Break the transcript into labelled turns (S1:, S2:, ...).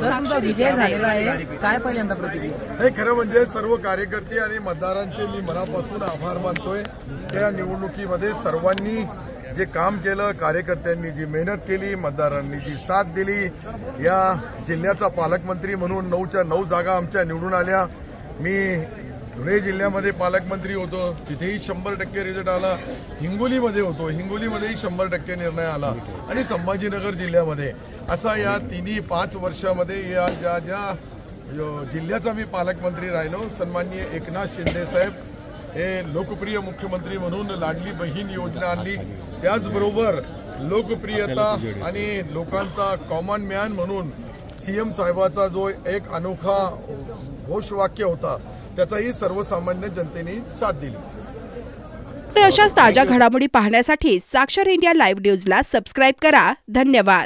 S1: तुमचा विजय झालेला आहे. काय पहिल्यांदा प्रतिक्रिया?
S2: हे खरं म्हणजे सर्व कार्यकर्ते आणि मतदारांचे मी मनापासून आभार मानतोय. त्या निवडणुकीमध्ये सर्वांनी जे काम केलं कार्यकर्त्यांनी जी मेहनत केली मतदारांनी जी साथ दिली या जिल्ह्याचा पालकमंत्री म्हणून नऊच्या नऊ जागा आमच्या निवडून आल्या. मी धुळे जिल्ह्यामध्ये पालकमंत्री होतो तिथेही शंभर टक्के रिझल्ट आला. हिंगोलीमध्ये होतो हिंगोलीमध्येही शंभर टक्के निर्णय आला. आणि संभाजीनगर जिल्ह्यामध्ये असा या तिन्ही पाच वर्षामध्ये या ज्या ज्या जिल्ह्याचा मी पालकमंत्री राहिलो सन्माननीय एकनाथ शिंदे साहेब हे लोकप्रिय मुख्यमंत्री म्हणून लाडली बहीण योजना आणली. त्याचबरोबर लोकप्रियता आणि लोकांचा कॉमन मॅन म्हणून सीएम साहेबाचा जो एक अनोखा घोषवाक्य होता त्याचाही सर्वसामान्य जनतेने साथ दिली.
S3: अशाच ताज्या घडामोडी पाहण्यासाठी साक्षर इंडिया लाईव्ह न्यूजला सबस्क्राईब करा. धन्यवाद.